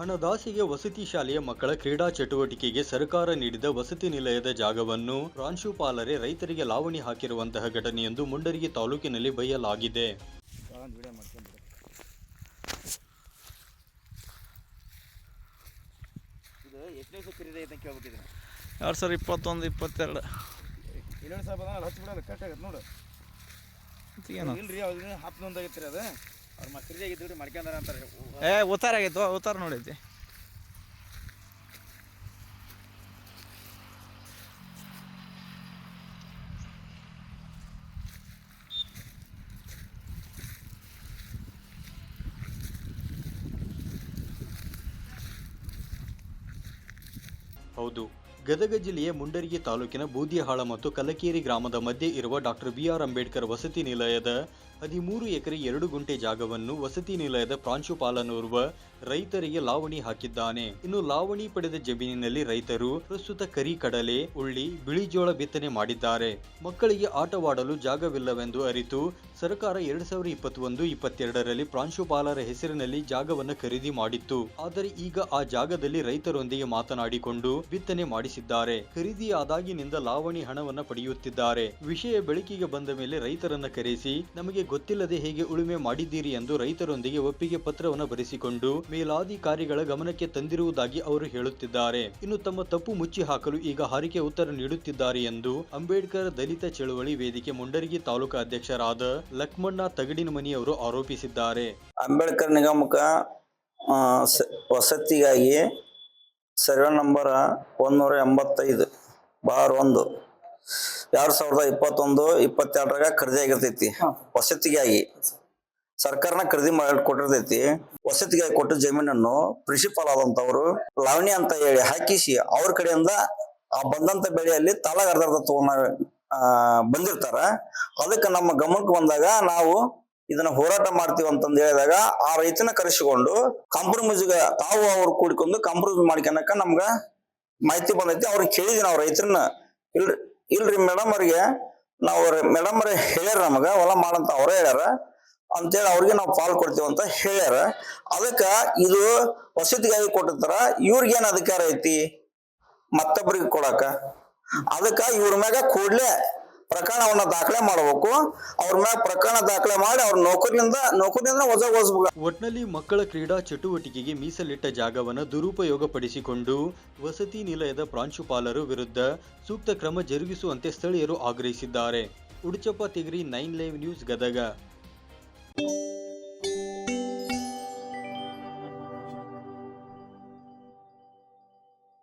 ಹಣದಾಸೆಗೆ ವಸತಿ ಶಾಲೆಯ ಮಕ್ಕಳ ಕ್ರೀಡಾ ಚಟುವಟಿಕೆಗೆ ಸರ್ಕಾರ ನೀಡಿದ ವಸತಿ ನಿಲಯದ ಜಾಗವನ್ನು ಪ್ರಾಂಶುಪಾಲರೇ ರೈತರಿಗೆ ಲಾವಣಿ ಹಾಕಿರುವಂತಹ ಘಟನೆಯೊಂದು ಮುಂಡರಿಗೆ ತಾಲೂಕಿನಲ್ಲಿ ಬಯಲಾಗಿದೆ. ಎರಡು ಸಾವಿರ ಇಪ್ಪತ್ತೊಂದು ಇಪ್ಪತ್ತೆರಡು. ಇನ್ನೊಂದು ಸ್ವಲ್ಪ ಅದ ಹಚ್ಚಿ ಬಿಡೋದು ಕಟ್ ಆಗತ್ತೆ ನೋಡು. ಇಲ್ರಿ ನೊಂದಾಗೈತ್ರಿ ಅದು. ಏ ಉತ್ತಾರ ಆಗಿತ್ತು ಉತ್ತಾರ ನೋಡೈತಿ ಹೌದು. ಗದಗ ಜಿಲ್ಲೆಯ ಮುಂಡರಗಿ ತಾಲೂಕಿನ ಬೂದಿಹಾಳ ಮತ್ತು ಕಲಕೇರಿ ಗ್ರಾಮದ ಮಧ್ಯೆ ಇರುವ ಡಾಕ್ಟರ್ ಬಿ ಆರ್ ಅಂಬೇಡ್ಕರ್ ವಸತಿ ನಿಲಯದ ಹದಿಮೂರು ಎಕರೆ ಎರಡು ಗುಂಟೆ ಜಾಗವನ್ನು ವಸತಿ ನಿಲಯದ ಪ್ರಾಂಶುಪಾಲನೋರ್ವ ರೈತರಿಗೆ ಲಾವಣಿ ಹಾಕಿದ್ದಾನೆ. ಇನ್ನು ಲಾವಣಿ ಪಡೆದ ಜಮೀನಿನಲ್ಲಿ ರೈತರು ಪ್ರಸ್ತುತ ಕರಿ ಕಡಲೆ, ಉಳ್ಳಿ ಬಿಳಿಜೋಳ ಬಿತ್ತನೆ ಮಾಡಿದ್ದಾರೆ. ಮಕ್ಕಳಿಗೆ ಆಟವಾಡಲು ಜಾಗವಿಲ್ಲವೆಂದು ಅರಿತು ಸರ್ಕಾರ ಎರಡ್ ಸಾವಿರದ ಇಪ್ಪತ್ತೊಂದು, ಇಪ್ಪತ್ತೆರಡರಲ್ಲಿ ಪ್ರಾಂಶುಪಾಲರ ಹೆಸರಿನಲ್ಲಿ ಜಾಗವನ್ನು ಖರೀದಿ ಮಾಡಿತ್ತು. ಆದರೆ ಈಗ ಆ ಜಾಗದಲ್ಲಿ ರೈತರೊಂದಿಗೆ ಮಾತನಾಡಿಕೊಂಡು ಬಿತ್ತನೆ ಮಾಡಿಸಿದ್ದಾರೆ. ಖರೀದಿಯಾದಾಗಿನಿಂದ ಲಾವಣಿ ಹಣವನ್ನು ಪಡೆಯುತ್ತಿದ್ದಾರೆ. ವಿಷಯ ಬೆಳಕಿಗೆ ಬಂದ ಮೇಲೆ ರೈತರನ್ನ ಕರೆಸಿ ನಮಗೆ ಗೊತ್ತಿಲ್ಲದೆ ಹೇಗೆ ಉಳುಮೆ ಮಾಡಿದ್ದೀರಿ ಎಂದು ರೈತರೊಂದಿಗೆ ಒಪ್ಪಿಗೆ ಪತ್ರವನ್ನು ಬರೆಸಿಕೊಂಡು ಮೇಲಾಧಿಕಾರಿಗಳ ಗಮನಕ್ಕೆ ತಂದಿರುವುದಾಗಿ ಅವರು ಹೇಳುತ್ತಿದ್ದಾರೆ. ಇನ್ನು ತಮ್ಮ ತಪ್ಪು ಮುಚ್ಚಿ ಹಾಕಲು ಈಗ ಹಾರಿಕೆ ಉತ್ತರ ನೀಡುತ್ತಿದ್ದಾರೆ ಎಂದು ಅಂಬೇಡ್ಕರ್ ದಲಿತ ಚಳುವಳಿ ವೇದಿಕೆ ಮುಂಡರಗಿ ತಾಲೂಕು ಅಧ್ಯಕ್ಷರಾದ ಲಕ್ಷ್ಮಣ್ಣ ತಗಡಿನಮನಿ ಅವರು ಆರೋಪಿಸಿದ್ದಾರೆ. ಅಂಬೇಡ್ಕರ್ ನಿಗಮಕ ವಸತಿಗಾಗಿ ಸರ್ವೆ ನಂಬರ್ ಒಂದೂರ ಎಂಬತ್ತೈದು, ಬಾರ್ ಒಂದು. ಎರಡ್ ಸಾವಿರದ ಇಪ್ಪತ್ತೊಂದು ಇಪ್ಪತ್ತೆರಡರಾಗ ಖರೀದಿ ಆಗಿರ್ತೈತಿ. ವಸತಿಗಾಗಿ. ಸರ್ಕಾರನ ಖರೀದಿ ಮಾಡಿ ಕೊಟ್ಟಿರ್ತೈತಿ. ವಸತಿಗಾಗಿ ಕೊಟ್ಟ ಜಮೀನನ್ನು ಪ್ರಿನ್ಸಿಪಾಲ್ ಆದಂತವ್ರು ಲಾವಣಿ ಅಂತ ಹೇಳಿ ಹಾಕಿಸಿ ಅವ್ರ ಕಡೆಯಿಂದ ಆ ಬಂದಂತ ಬೆಳೆಯಲ್ಲಿ ತಾಲಾಗ ಅರ್ಧ ಅರ್ಧ ತಗೊಂಡ ಬಂದಿರ್ತಾರ. ಅದಕ್ಕೆ ನಮ್ಮ ಗಮನಕ್ಕೆ ಬಂದಾಗ ನಾವು ಇದನ್ನ ಹೋರಾಟ ಮಾಡ್ತೀವಿ ಅಂತಂದು ಹೇಳಿದಾಗ ಆ ರೈತನ ಕರೆಸಿಕೊಂಡು ಕಾಂಪ್ರಮೈಸ್ಗ ತಾವು ಅವ್ರು ಕೂಡಿಕೊಂಡು ಕಾಂಪ್ರಮೈಸ್ ಮಾಡ್ಕೊಳಕ ನಮ್ಗ ಮಾಹಿತಿ ಬಂದೈತಿ. ಅವ್ರಿಗೆ ಕೇಳಿದ್ವಿ ನಾವು ರೈತರನ್ನ. ಇಲ್ರಿ. ಇಲ್ರಿ ಮೇಡಮ್ ಅವ್ರಿಗೆ, ನಾವು ಮೇಡಮ್ ಅವ್ರೆ ಹೇಳ್ಯಾರ ನಮಗ, ಹೊಲ ಮಾಡಂತ ಅವ್ರೇ ಹೇಳ್ಯಾರ. ಅಂತೇಳಿ ಅವ್ರಿಗೆ ನಾವು ಪಾಲ್ ಕೊಡ್ತೀವಿ ಅಂತ ಹೇಳ್ಯಾರ. ಅದಕ್ಕ ಇದು ವಸತಿಗಾಗಿ ಕೊಟ್ಟಿರ್ತಾರ ಇವ್ರಿಗೇನ್ ಅಧಿಕಾರ ಐತಿ? ಮತ್ತೊಬ್ಬರಿಗೆ ಕೊಡಾಕ? ಅದಕ್ಕ ಇವ್ರ ಮ್ಯಾಗ ಕೂಡ್ಲೆ ಪ್ರಕರಣವನ್ನ ದಾಖಲೆ ಮಾಡಬೇಕು. ಅವ್ರ ಮ್ಯಾಗ ಪ್ರಕರಣ ದಾಖಲೆ ಮಾಡಿ ಅವ್ರ ನೌಕರಿಯಿಂದ ನೌಕರಿಯಿಂದ ವಜಾಗೊಳಿಸಬೇಕು ಒಟ್ನಲ್ಲಿ ಮಕ್ಕಳ ಕ್ರೀಡಾ ಚಟುವಟಿಕೆಗೆ ಮೀಸಲಿಟ್ಟ ಜಾಗವನ್ನು ದುರುಪಯೋಗಪಡಿಸಿಕೊಂಡು ವಸತಿ ನಿಲಯದ ಪ್ರಾಂಶುಪಾಲರು ವಿರುದ್ಧ ಸೂಕ್ತ ಕ್ರಮ ಜರುಗಿಸುವಂತೆ ಸ್ಥಳೀಯರು ಆಗ್ರಹಿಸಿದ್ದಾರೆ. Uduchappa Tigri nine live news Gadag.